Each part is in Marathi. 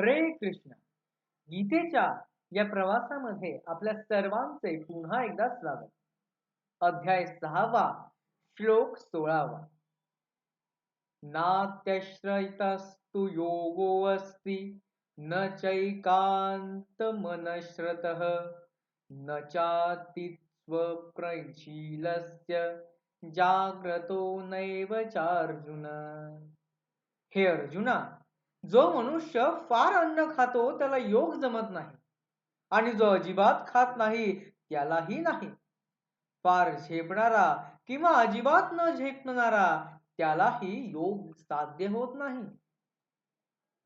हरे कृष्ण. गीतेच्या या प्रवासामध्ये आपल्या सर्वांचे पुन्हा एकदा स्वागत. अध्याय सहावा श्लोक सोळावा. नात्यश्रयतस्तु योगो अस्ति न चैकांत मनश्रतः न चातित्वप्रशीलस्य जाग्रतो नैव चार्जुन. हे अर्जुना जो मनुष्य फार अन्न खातो त्याला योग जमत नाही. आणि जो अजिबात खात नाही त्यालाही नाही. फार झेपणारा किंवा अजिबात न झेपणारा त्यालाही योग साध्य होत नाही.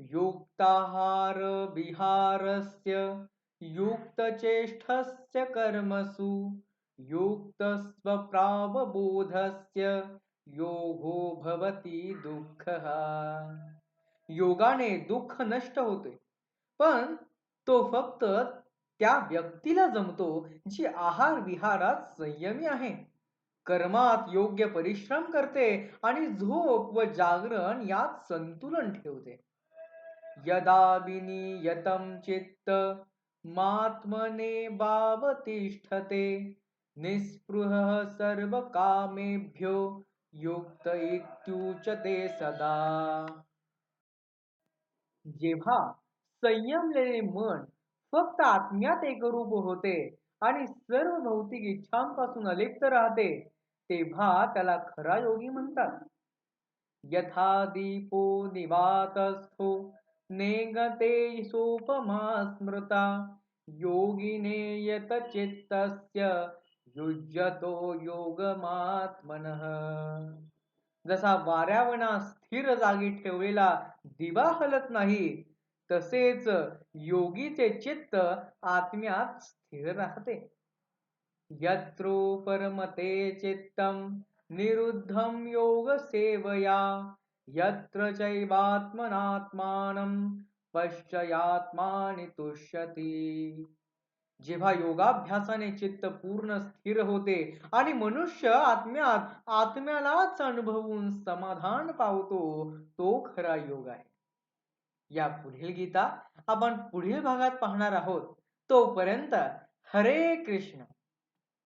युक्ताहार विहारस्य युक्त चेष्टस्य कर्मसु युक्त स्वप्रावबोधस्य योगो भवती दुःख। योगाने दुःख नष्ट होते. पण तो फक्त त्या व्यक्तीला जमतो जी आहार विहारात संयमी आहे. कर्मात योग्य परिश्रम करते आणि झोप व जागरण यात संतुलन ठेवते. यदा विनियतम चित्त मात्मने बावतिष्ठते निस्पृह सर्व कामेभ्यो युक्त इत्युचते सदा. जेव्हा संयमलेले मन फक्त आत्म्यात एकरूप होते आणि सर्व भौतिक इच्छांपासून अलिप्त राहते तेव्हा त्याला खरा योगी म्हणतात. यथा दीपो निवातस्थो नेगते सोपमा स्मृता योगिने यत चित्तस्य युज्यतो योगमात्मनः। जसा वाऱ्यावणा स्थिर जागी ठेवलेला दिवा हलत नाही तसेच योगीचे चित्त आत्म्यात स्थिर राहते. यत्रो परमते चित्तम निरुद्धम योग सेवया यत्र चैवात्मनात्मानं पश्चयात्मानि तुष्यती। जेव्हा योगाभ्यासाने चित्त पूर्ण स्थिर होते आणि मनुष्य आत्म्यात आत्म्यालाच अनुभवून समाधान पावतो तो खरा योग आहे. या पुढील गीता आपण पुढील भागात पाहणार आहोत. तोपर्यंत हरे कृष्ण.